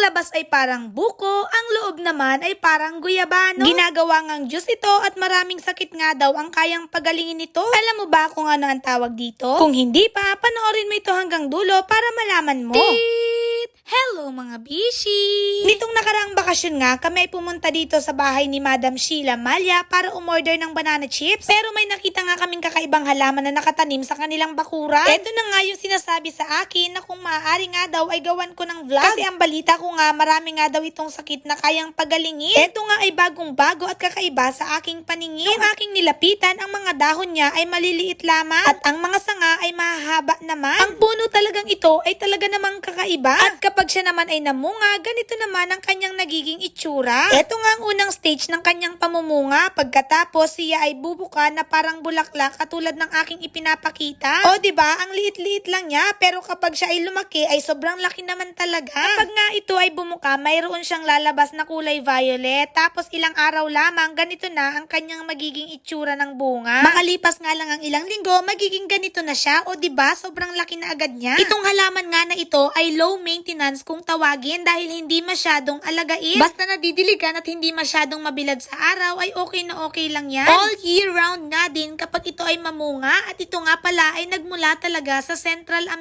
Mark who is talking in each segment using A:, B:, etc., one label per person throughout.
A: labas ay parang buko, ang loob naman ay parang guyabano. Ginagawa ngang juice ito at maraming sakit nga daw ang kayang pagalingin nito. Alam mo ba kung ano ang tawag dito? Kung hindi pa, panoorin mo ito hanggang dulo para malaman mo. Tit! Hello mga bishi! Nitong nakaraang bakasyon nga, kami ay pumunta dito sa bahay ni Madam Sheila Malya para umorder ng banana chips. Pero may nakita nga kaming kakaibang halaman na nakatanim sa kanilang bakuran. Ito na nga yung sinasabi sa akin na kung maaari nga daw ay gawan ko ng vlog. Kasi ang balita ko nga marami nga daw itong sakit na kayang pagalingin. Ito nga ay bagong bago at kakaiba sa aking paningin. Nung aking nilapitan, ang mga dahon niya ay maliliit lamang at ang mga sanga ay mahahaba naman. Ang puno talagang ito ay talaga namang kakaiba. At kapag siya naman ay namunga, ganito naman ang kanyang nagiging itsura. Ito nga ang unang stage ng kanyang pamumunga. Pagkatapos siya ay bubuka na parang bulaklak katulad ng aking ipinapakita. O ba ang liit-liit lang niya pero kapag siya ay lumaki ay sobrang laki naman talaga. Kapag nga ito ay bumuka, mayroon siyang lalabas na kulay violet. Tapos ilang araw lamang, ganito na ang kanyang magiging itsura ng bunga. Makalipas nga lang ang ilang linggo, magiging ganito na siya. O di ba sobrang laki na agad niya. Itong halaman nga na ito ay low maintenance kung tawagin dahil hindi masyadong alagain. Basta nadidiligan at hindi masyadong mabilad sa araw ay okay na okay lang yan. All year round nga din kapag ito ay mamunga at ito nga pala ay nagmula talaga sa Central America.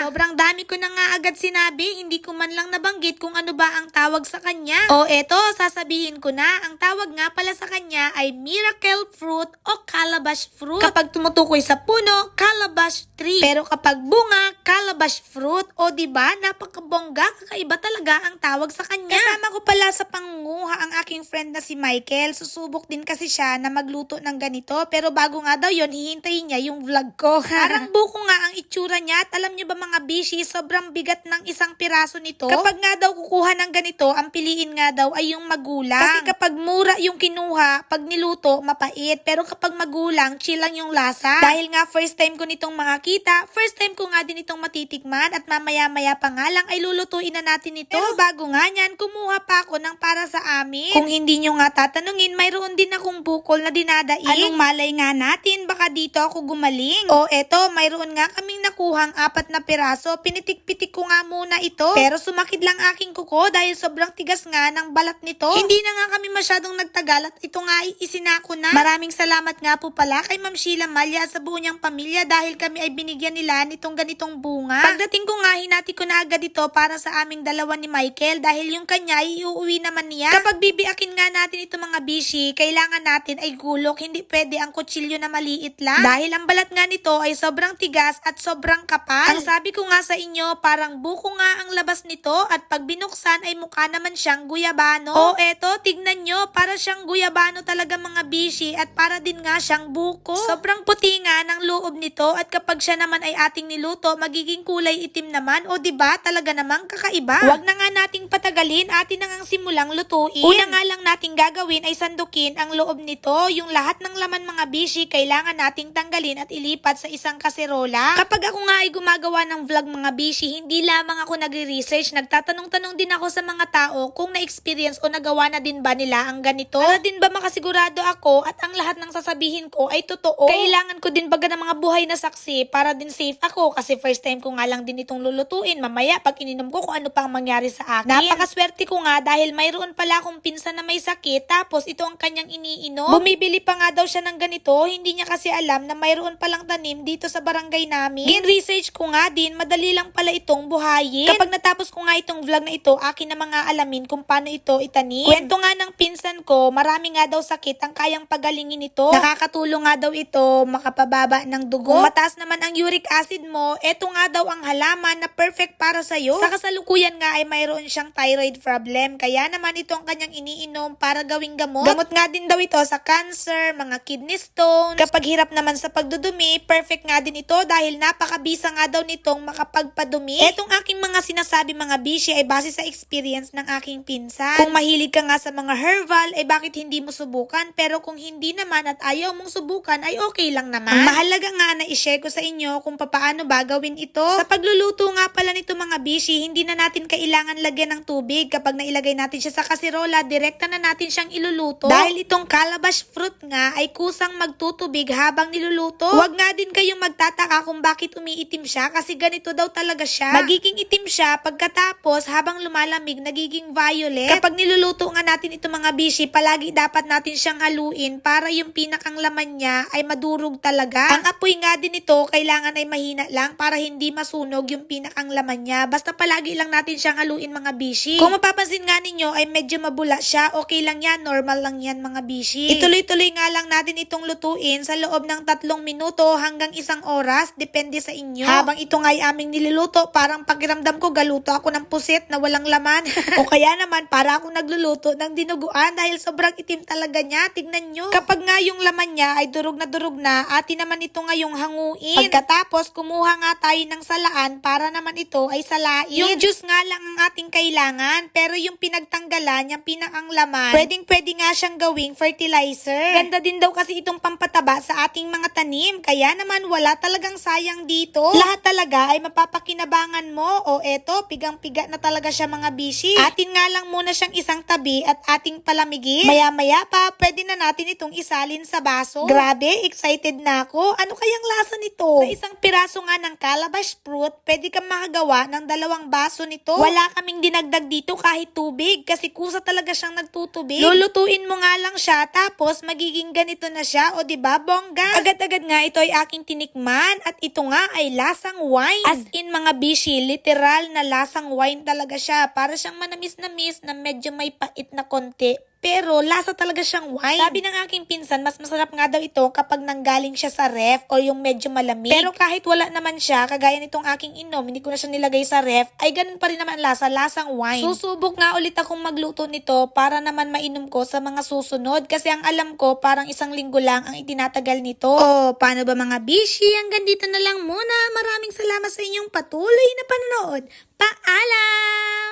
A: Sobrang dami ko na nga agad sinabi, hindi ko man lang nabanggit kung ano ba ang tawag sa kanya. O eto, sasabihin ko na, ang tawag nga pala sa kanya ay miracle fruit o calabash fruit. Kapag tumutukoy sa puno, calabash tree. Pero kapag bunga, calabash fruit. O di ba napakabongga, kakaiba talaga ang tawag sa kanya. Kasama ko pala sa pangunguha ang aking friend na si Michael. Susubok din kasi siya na magluto ng ganito. Pero bago nga daw yon hihintayin niya yung vlog ko. Parang buko nga ang itsura niya. At alam niyo ba mga bishi, sobrang bigat ng isang piraso nito. Kapag nga daw kukuha ng ganito, ang piliin nga daw ay yung magulang. Kasi kapag mura yung kinuha, pag niluto, mapait. Pero kapag magulang, chill lang yung lasa. Dahil nga first time ko nitong makakita, first time ko nga din itong matitikman at mamaya-maya pa nga lang ay lulutuin na natin ito. Pero bago nga niyan, kumuha pa ako ng para sa amin. Kung hindi nyo nga tatanungin, mayroon din akong bukol na dinadaing. Anong malay nga natin, baka dito ako gumaling. O eto, mayroon nga kaming nakuhang apat na piraso. Pinitik-pitik ko nga muna ito. Pero sumakit lang aking kuko dahil sobrang tigas nga ng balat nito. Hindi na nga kami masyadong nagtagal at ito nga ay isinako na. Maraming salamat nga po pala kay Ma'am Sheila Malya sa buo niyang pamilya dahil kami ay binigyan nila nitong ganitong bunga. Pagdating ko nga, hinati ko na agad ito para sa aming dalawa ni Michael dahil yung kanya ay iuwi naman niya. Kapag bibiakin nga natin ito mga bishi, kailangan natin ay gulok. Hindi pwede ang kutsilyo na maliit lang. Dahil ang balat nga nito ay sobrang tigas at sobrang kapal. Ang sabi ko nga sa inyo, parang buko nga ang labas nito at pag binuksan ay mukha naman siyang guyabano. O eto, tignan nyo, para siyang guyabano talaga mga bishi at para din nga siyang buko. Sobrang puti nga ng loob nito at kapag siya naman ay ating niluto, magiging kulay itim naman. O di ba talaga namang kakaiba. Huwag na nga nating patagalin, atin na ngang simulang lutuin. Una nga lang nating gagawin ay sandukin ang loob nito. Yung lahat ng laman mga bishi, kailangan nating tanggalin at ilipat sa isang kaserola. Kapag ako nga ay gumagawa ng vlog mga bishi, hindi lamang ako nagre-research, nagtatanong-tanong din ako sa mga tao kung na-experience o nagawa na din ba nila ang ganito. Para din ba makasigurado ako at ang lahat ng sasabihin ko ay totoo. Kailangan ko din baga ng mga buhay na saksi para din safe ako kasi first time ko nga lang din itong lulutuin. Mamaya pag ininom ko kung ano pang mangyari sa akin. Napakaswerte ko nga dahil mayroon pala akong pinsan na may sakit tapos ito ang kanyang iniinom. Bumibili pa nga daw siya ng ganito, hindi niya kasi alam na mayroon palang tanim dito sa barangay namin. Gin-research ko nga din, madali lang pala itong buhayin. Kapag natapos ko nga itong vlog na ito, akin na mga alamin kung paano ito itanim. Kwento nga ng pinsan ko, marami nga daw sakit ang kayang pagalingin ito. Nakakatulong nga daw ito makapababa ng dugo. Kung mataas naman ang uric acid mo, eto nga daw ang halaman na perfect para sa'yo. Sa kasalukuyan nga ay mayroon siyang thyroid problem, kaya naman ito ang kanyang iniinom para gawing gamot. Gamot nga din daw ito sa cancer, mga kidney stones. Kapag hirap naman sa pagdudumi, perfect nga din ito dahil napakabisa nga daw nitong makapagpadumi. Etong aking mga sinasabi mga bishi ay base sa experience ng aking pinsan. Kung mahilig ka nga sa mga herbal, ay bakit hindi mo subukan? Pero kung hindi naman at ayaw mong subukan, ay okay lang naman. Ang mahalaga nga na i-share ko sa inyo kung paano ba gawin ito. Sa pagluluto nga pala nito mga bishi, hindi na natin kailangan lagyan ng tubig. Kapag nailagay natin siya sa kasirola, direkta na natin siyang iluluto. Dahil itong calabash fruit nga ay kusang magtutubig habang niluluto. Huwag nga din kayong magtataka kung bakit umiitim siya kasi ganito daw talaga siya. Magiging itim siya pagkatapos habang lumalamig nagiging violet. Kapag niluluto nga natin itong mga bishi, palagi dapat natin siyang haluin para yung pinakang laman niya ay madurog talaga. Ang apoy nga din ito, kailangan ay mahina lang para hindi masunog yung pinakang laman niya. Basta palagi lang natin siyang haluin mga bishi. Kung mapapansin nga ninyo ay medyo mabula siya, okay lang yan, normal lang yan mga bishi. Ituloy-tuloy nga lang natin itong lutuin sa loob ng tatlong minuto hanggang isang oras, depende sa inyo. Habang ito nga ay aming niluluto, parang pakiramdam ko galuto ako ng pusit na walang laman. o kaya naman para akong nagluluto ng dinuguan dahil sobrang itim talaga niya. Tignan nyo. Kapag nga yung laman niya ay durog na durog na, atin naman ito nga yung hanguin. Pagkatapos, kumuha nga tayo ng salaan para naman ito ay salain. Yung juice nga lang ang ating kailangan, pero yung pinagtanggalan, yung pinakang laman, pwedeng pwede nga siyang gawing fertilizer. Ganda din daw kasi itong pampataba sa ating mga tanim, kaya naman wala talagang sayang dito. Lahat talaga ay mapapakinabangan mo, o eto, pigang-piga na talaga siya mga bishi. Atin nga lang muna siyang isang tabi at ating palamigin. Maya-maya pa, pwede na natin itong isalin sa baso. Grabe, excited na ako. Ano kayang lasa nito? Sa isang piraso nga ng calabash fruit, pwede kang makagawa ng dalawang baso nito. Wala kaming dinagdag dito kahit tubig kasi kusa talaga siyang nagtutubig. Lulutuin mo nga lang siya tapos magiging ganito na siya o di ba bongga? Agad-agad nga ito ay aking tinikman at ito nga ay lasang wine. As in mga bishi, literal na lasang wine talaga siya. Para siyang manamis-namis na medyo may pait na konti pero lasa talaga siyang wine. Sabi ng aking pinsan, mas masarap nga daw ito kapag nanggaling siya sa ref o yung medyo malamig. Pero kahit wala naman siya, kagaya nitong aking inom, hindi ko na siya nilagay sa ref, ay ganun pa rin naman lasa, lasang wine. Susubok nga ulit akong magluto nito para naman mainom ko sa mga susunod kasi ang alam ko parang isang linggo lang ang itinatagal nito. Oh, paano ba mga bishi? Hanggang dito na lang muna. Maraming salamat sa inyong patuloy na panonood. Paalam!